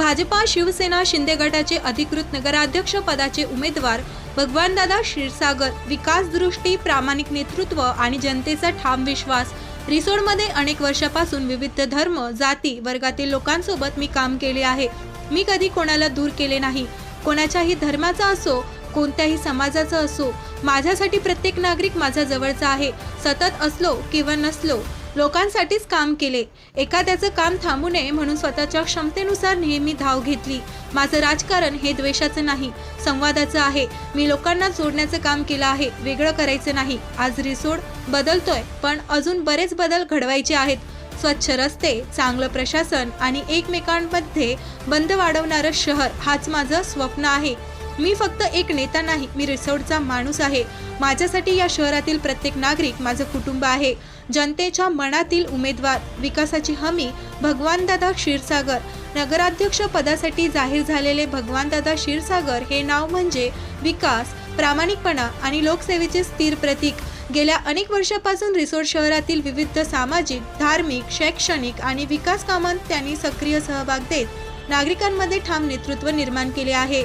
भाजपा शिवसेना शिंदे गटाचे अधिकृत नगराध्यक्ष पदाचे उमेदवार भगवानदादा क्षीरसागर विकास दृष्टी प्रामाणिक नेतृत्व आणि जनतेचा ठाम विश्वास. रिसोडमध्ये अनेक वर्षापासून विविध धर्म जाती वर्गातील लोकांसोबत मी काम केले आहे. मी कधी कोणाला दूर केले नाही. कोणाच्याही धर्माचा असो कोणत्याही समाजाचा असो माझ्यासाठी प्रत्येक नागरिक माझा जवळचा आहे. सतत असलो किंवा नसलो लोकांसाठीच काम केले. एखाद्याचं काम थांबू नये म्हणून स्वतःच्या क्षमतेनुसार नेहमी धाव घेतली. माझं राजकारण हे द्वेषाचं नाही संवादाचं आहे. मी लोकांना जोडण्याचं काम केलं आहे वेगळं करायचं नाही. आज रिसोड बदलतोय पण अजून बरेच बदल घडवायचे आहेत. स्वच्छ रस्ते चांगलं प्रशासन आणि एकमेकांमध्ये बंद वाढवणारं शहर हाच माझं स्वप्न आहे. मी फक्त एक नेता नाही मी रिसोर्टचा माणूस आहे. माझ्यासाठी या शहरातील प्रत्येक नागरिक माझं कुटुंब आहे. जनतेच्या मनातील उमेदवार विकासाची हमी भगवानदादा क्षीरसागर. नगराध्यक्ष पदासाठी जाहीर झालेले भगवानदादा क्षीरसागर हे नाव म्हणजे विकास प्रामाणिकपणा आणि लोकसेवेचे स्थिर प्रतीक. गेल्या अनेक वर्षापासून रिसोड शहरातील विविध सामाजिक धार्मिक शैक्षणिक आणि विकास कामांत त्यांनी सक्रिय सहभाग देत नागरिकांमध्ये ठाम नेतृत्व निर्माण केले आहे.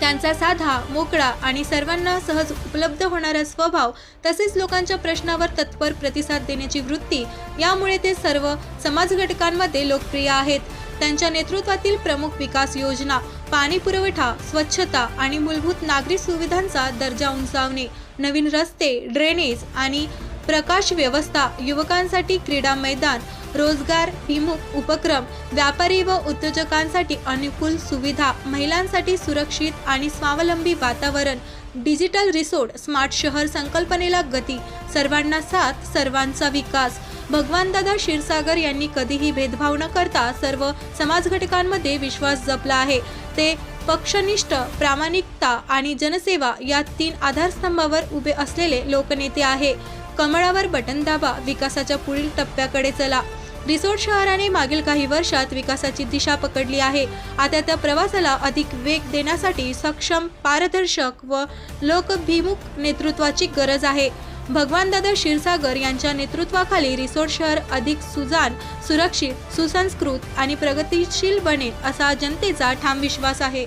त्यांचा साधा मोकळा आणि सर्वांना सहज उपलब्ध होणारा स्वभाव तसेच लोकांच्या प्रश्नावर तत्पर प्रतिसाद देण्याची वृत्ती यामुळे ते सर्व समाज घटकांमध्ये लोकप्रिय आहेत. त्यांच्या नेतृत्वातील प्रमुख विकास योजना पाणी पुरवठा स्वच्छता आणि मूलभूत नागरी सुविधांचा दर्जा उंचावणे नवीन रस्ते ड्रेनेज आणि प्रकाश व्यवस्था युवकांसाठी क्रीडा मैदान रोजगार विमुख उपक्रम व्यापारी व उद्योजकांसाठी अनुकूल सुविधा महिलांसाठी सुरक्षित आणि स्वावलंबी वातावरण डिजिटल रिसोर्ट स्मार्ट शहर संकल्पनेला गती सर्वांना साथ सर्वांचा विकास. भगवानदादा क्षीरसागर यांनी कधीही भेदभाव न करता सर्व समाज घटकांमध्ये विश्वास जपला आहे. ते पक्षनिष्ठ प्रामाणिकता आणि जनसेवा या तीन आधारस्तंभावर उभे असलेले लोकनेते आहे. कमळावर बटन दाबा विकासाच्या पुढील टप्प्याकडे चला. रिसोड शहराने मागील काही वर्षात विकासाची दिशा पकडली आहे. आता त्या प्रवासाला अधिक वेग देण्यासाठी सक्षम पारदर्शक व लोकभिमुख नेतृत्वाची गरज आहे. भगवानदादा क्षीरसागर यांच्या नेतृत्वाखाली रिसोड शहर अधिक सुजान सुरक्षित सुसंस्कृत आणि प्रगतिशील बनेल असा जनतेचा ठाम विश्वास आहे.